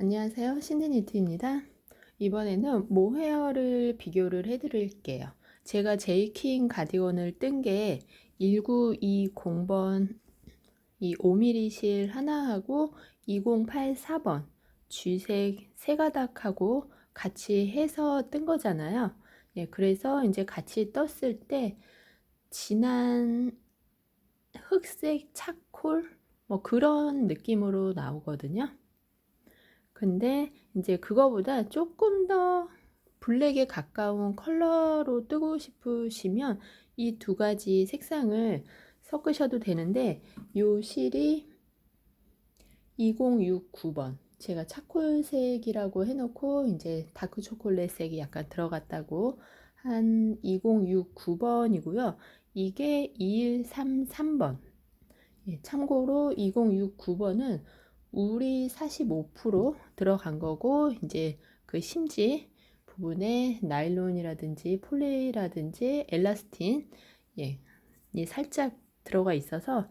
안녕하세요. 신드니트입니다. 이번에는 모헤어를 비교를 해드릴게요. 제가 제이킹 가디건을 뜬 게 1920번 이 5mm 실 하나하고 2084번 쥐색 세 가닥하고 같이 해서 뜬 거잖아요. 예, 그래서 이제 같이 떴을 때 진한 흑색 차콜 뭐 그런 느낌으로 나오거든요. 근데 이제 그거보다 조금 더 블랙에 가까운 컬러로 뜨고 싶으시면 이 두 가지 색상을 섞으셔도 되는데 요 실이 2069번 제가 차콜색이라고 해놓고 이제 다크 초콜릿색이 약간 들어갔다고 한 2069번이고요. 이게 2133번. 예, 참고로 2069번은 우리 45% 들어간 거고 이제 그 심지 부분에 나일론이라든지 폴리라든지 엘라스틴 예, 살짝 들어가 있어서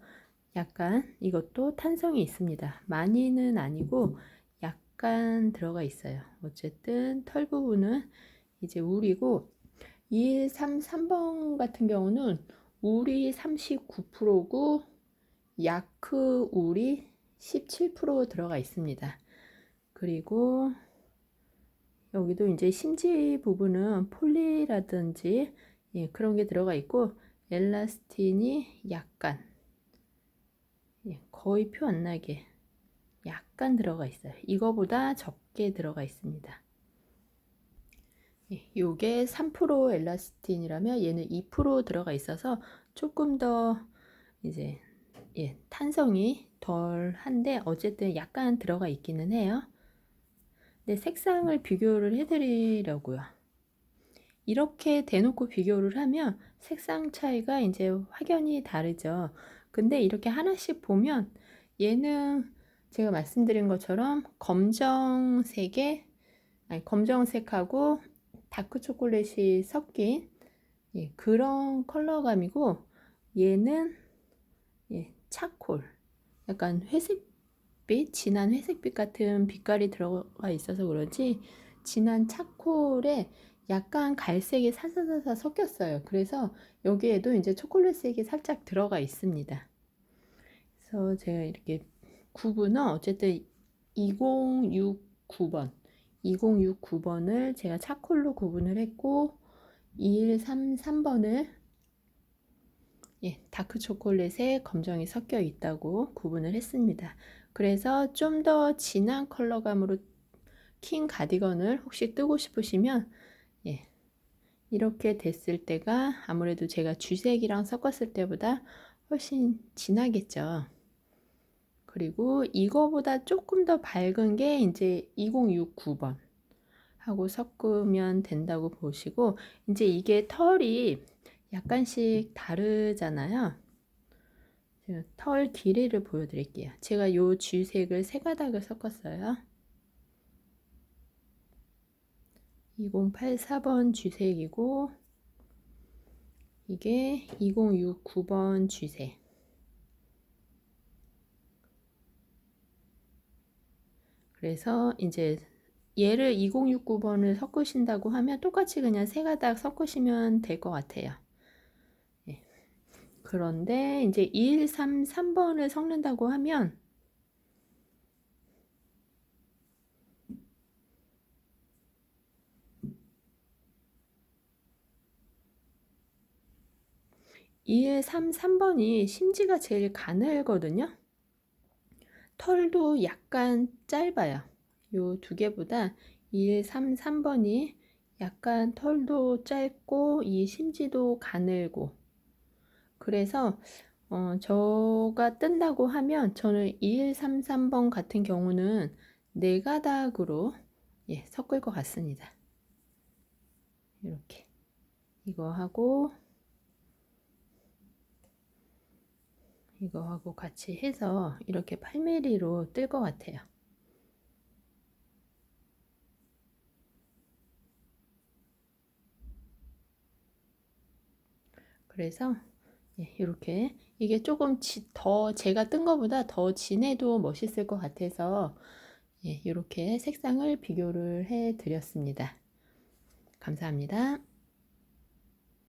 약간 이것도 탄성이 있습니다. 많이는 아니고 약간 들어가 있어요. 어쨌든 털 부분은 이제 울이고 2133번 같은 경우는 울이 39%고 야크 울이 17% 들어가 있습니다. 그리고 여기도 이제 심지 부분은 폴리라든지 예, 그런 게 들어가 있고 엘라스틴이 약간 예, 거의 표 안 나게 약간 들어가 있어요. 이거보다 적게 들어가 있습니다. 예, 요게 3% 엘라스틴이라면 얘는 2% 들어가 있어서 조금 더 이제 예, 탄성이 덜 한데 어쨌든 약간 들어가 있기는 해요. 근데 색상을 비교를 해드리려고요. 이렇게 대놓고 비교를 하면 색상 차이가 이제 확연히 다르죠. 근데 이렇게 하나씩 보면 얘는 제가 말씀드린 것처럼 검정색에 아니 검정색하고 다크 초콜릿이 섞인 예, 그런 컬러감이고 얘는 예, 차콜 약간 회색빛 진한 회색빛 같은 빛깔이 들어가 있어서 그런지 진한 차콜에 약간 갈색이 사사사사 섞였어요. 그래서 여기에도 이제 초콜릿색이 살짝 들어가 있습니다. 그래서 제가 이렇게 구분은 어쨌든 2069번 2069번을 제가 차콜로 구분을 했고 2133번을 예, 다크 초콜릿에 검정이 섞여 있다고 구분을 했습니다. 그래서 좀 더 진한 컬러감으로 킹 가디건을 혹시 뜨고 싶으시면 예, 이렇게 됐을 때가 아무래도 제가 주색이랑 섞었을 때보다 훨씬 진하겠죠. 그리고 이거보다 조금 더 밝은 게 이제 2069번 하고 섞으면 된다고 보시고 이제 이게 털이 약간씩 다르잖아요. 털 길이를 보여드릴게요. 제가 요 쥐색을 세 가닥을 섞었어요. 2084번 쥐색이고 이게 2069번 쥐색 그래서 이제 얘를 2069번을 섞으신다고 하면 똑같이 그냥 세 가닥 섞으시면 될 것 같아요. 예. 그런데 이제 2133번을 섞는다고 하면 2133번이 심지가 제일 가늘거든요. 털도 약간 짧아요. 요 두 개보다 2133번이 약간 털도 짧고 이 심지도 가늘고 그래서 어, 저가 뜬다고 하면 저는 2133번 같은 경우는 네 가닥으로 예, 섞을 것 같습니다. 이렇게 이거 하고 이거 하고 같이 해서 이렇게 8mm로 뜰 것 같아요. 그래서 예, 이렇게 이게 조금 더 제가 뜬 것보다 더 진해도 멋있을 것 같아서 예, 이렇게 색상을 비교를 해 드렸습니다. 감사합니다.